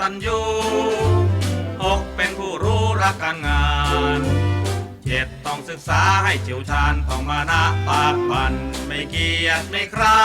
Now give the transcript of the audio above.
ตัญญูหกเป็นผู้รู้รักการงานเจ็ดต้องศึกษาให้เฉียวชาญต้องมานะปากปันไม่เกียจไม่คร้า